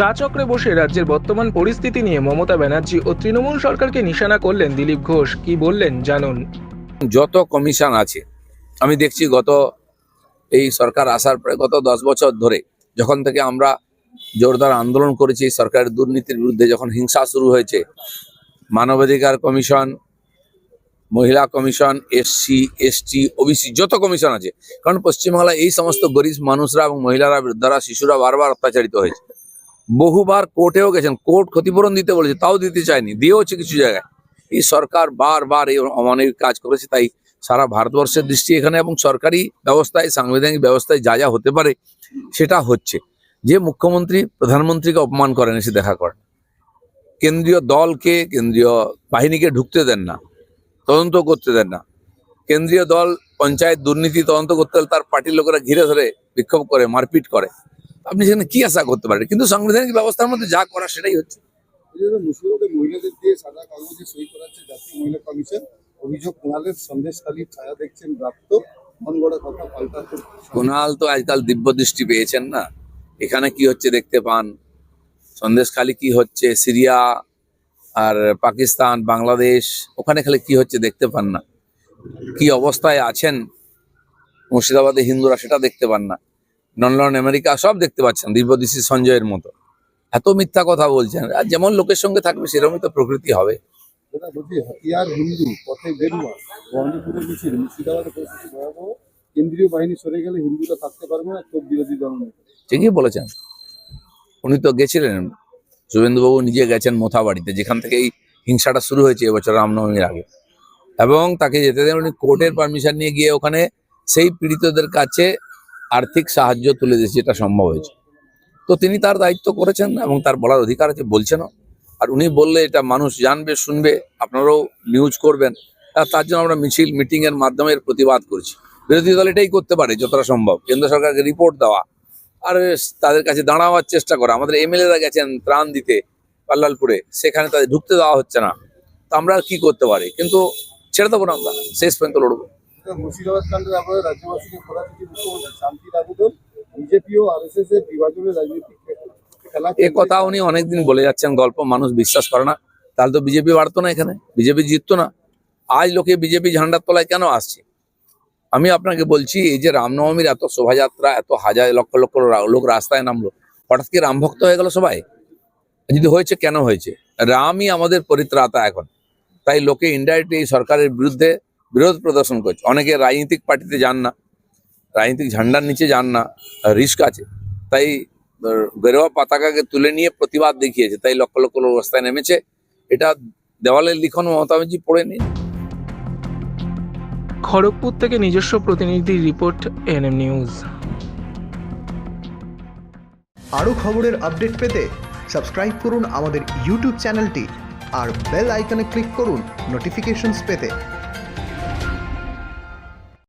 চা চক্রে বসে রাজ্যের বর্তমান পরিস্থিতি নিয়ে মমতা ব্যানার্জি ও তৃণমূল সরকারকে নিশানা করলেন দিলীপ ঘোষ। কি বললেন? জানুন। যত কমিশন আছে, আমি দেখছি গত এই সরকার আসার পরে গত দশ বছর ধরে, যখন থেকে আমরা জোরদার আন্দোলন করেছি, সরকারের দুর্নীতির বিরুদ্ধে যখন হিংসা শুরু হয়েছে, মানবাধিকার কমিশন, মহিলা কমিশন এসসি এসটি ওবিসি যত কমিশন আছে, কারণ পশ্চিমবাংলায় এই সমস্ত গরিব মানুষরা এবং মহিলারা, বৃদ্ধারা, শিশুরা বারবার অত্যাচারিত হয়েছে। বহুবার কোর্টেও গেছেন। কোর্ট ক্ষতিপূরণ দিতে বলেছে, তাও দিতে চায়নি দিয়েওছে কিছু জায়গায়। এই সরকার বারবার এই অমানবিক কাজ করেছে, তাই সারা ভারতবর্ষের দৃষ্টি এখানে এবং সরকারি ব্যবস্থায়, সাংবিধানিক ব্যবস্থায় যা যা হতে পারে সেটা হচ্ছে। যে মুখ্যমন্ত্রী, প্রধানমন্ত্রীকে অপমান করেন, এসে দেখা করেন। কেন্দ্রীয় দলকে, কেন্দ্রীয় বাহিনীকে ঢুকতে দেন না, তদন্ত করতে দেন না। কেন্দ্রীয় দল, পঞ্চায়েত দুর্নীতি তদন্ত করতে হলে তার পার্টির লোকেরা ঘিরে ধরে বিক্ষোভ করে, মারপিট করে। আপনি সেখানে কি আশা করতে পারেন? কিন্তু সাংবিধানিক ব্যবস্থার মধ্যে যা করা সেটাই হচ্ছে। এই মহিলাদের দিয়ে সাদা কাগজে সই করাচ্ছে জাতীয় মহিলা কমিশন। অভিযোগ কুণালের ছায়া দেখছেন প্রাপ্ত কুণাল তো আজকাল দিব্য দৃষ্টি পেয়েছেন না। এখানে কি হচ্ছে দেখতে পান? সন্দেশখালী কি হচ্ছে? সিরিয়া আর পাকিস্তান বাংলাদেশ ওখানে খালি কি হচ্ছে দেখতে পান না। কি অবস্থায় আছেন মুর্শিদাবাদে হিন্দুরা সেটা দেখতে পান না। লন্ডন আমেরিকা সব দেখতে পাচ্ছেন দিব্যদৃষ্টি সঞ্জয়ের মতো। এত মিথ্যা কথা বলছেন আর যেমন লোকের সঙ্গে থাকবে সেরকমই তো প্রকৃতি হবে। হাতিয়ার হিন্দু পথে বেরুয়া বর্ণপুরের মিছিল মুর্শিদাবাদে পরিস্থিতি ভয়াবহ কেন্দ্রীয় বাহিনী সরে গেলে হিন্দুরা থাকতে পারবে না ক্ষোভ বিরোধী দল ঠিকই বলেছেন। উনি তো গেছিলেন শুভেন্দুবাবু নিজে গেছেন মোথাবাড়িতে যেখান থেকে এই হিংসাটা শুরু হয়েছে এবছর রামনবমীর আগে। এবং তাকে যেতে দেন উনি কোর্টের পারমিশন নিয়ে গিয়ে ওখানে সেই পীড়িতদের কাছে আর্থিক সাহায্য তুলে দিয়েছে, যেটা সম্ভব হয়েছে। তো তিনি তার দায়িত্ব করেছেন এবং তার বলার অধিকার আছে বলছেনও আর উনি বললে এটা মানুষ জানবে, শুনবে, আপনারাও নিউজ করবেন। তার জন্য আমরা মিছিল মিটিং এর মাধ্যমে প্রতিবাদ করছি। বিরোধী দল এটাই করতে পারে, যতটা সম্ভব। কেন্দ্র সরকারকে রিপোর্ট দেওয়া। আর তাদের কাছে দাঁড়াবার চেষ্টা করা। আমাদের এমএলএরা গেছেন ত্রাণ দিতে পাল্লালপুরে। সেখানে তাদের ঢুকতে দেওয়া হচ্ছে না। তো আমরা কি করতে পারি? কিন্তু ছেড়ে দেবো না আমরা। শেষ পর্যন্ত লড়বো। মুর্শিদাবাদ কাণ্ডের ব্যাপারে রাজ্যবাসীকে খোলা চিঠি মুখ্যমন্ত্রী শান্তির আবেদন বিজেপি ও আর এস এস এর বিভাজনের রাজনৈতিক খেলা এ কথা উনি অনেকদিন বলে যাচ্ছেন, গল্প মানুষ বিশ্বাস করে না। তাহলে তো বিজেপি বাড়তো না এখানে, বিজেপি জিততো না। আজ লোকে বিজেপি ঝান্ডার তলায় কেন আসছে? আমি আপনাকে বলছি, এই যে রামনবমীর এত শোভাযাত্রা, এত হাজার লক্ষ লক্ষ লোক রাস্তায় নামলো, হঠাৎ কি রাম ভক্ত হয়ে গেল সবাই? যদি হয়েছে, কেন হয়েছে? রামই আমাদের পরিত্রাতা এখন। তাই লোকে ইনডাইরেক্টলি এই সরকারের বিরুদ্ধে বিরোধ প্রদর্শন করছে। অনেকে রাজনৈতিক পার্টিতে যান না রাজনৈতিক ঝান্ডার নিচে যান না রিস্ক আছে। তাই গেরুয়া পতাকাকে তুলে নিয়ে প্রতিবাদ দেখিয়েছে তাই লক্ষ লক্ষ লোক রাস্তায় নেমেছে। এটা দেওয়ালের লিখন মমতা ব্যানার্জি পড়ে নিন খড়গপুর থেকে নিজস্ব প্রতিনিধি রিপোর্ট এনএম নিউজ। আরও খবরের আপডেট পেতে সাবস্ক্রাইব করুন আমাদের ইউটিউব চ্যানেলটি আর বেল আইকনে ক্লিক করুন নোটিফিকেশনস পেতে।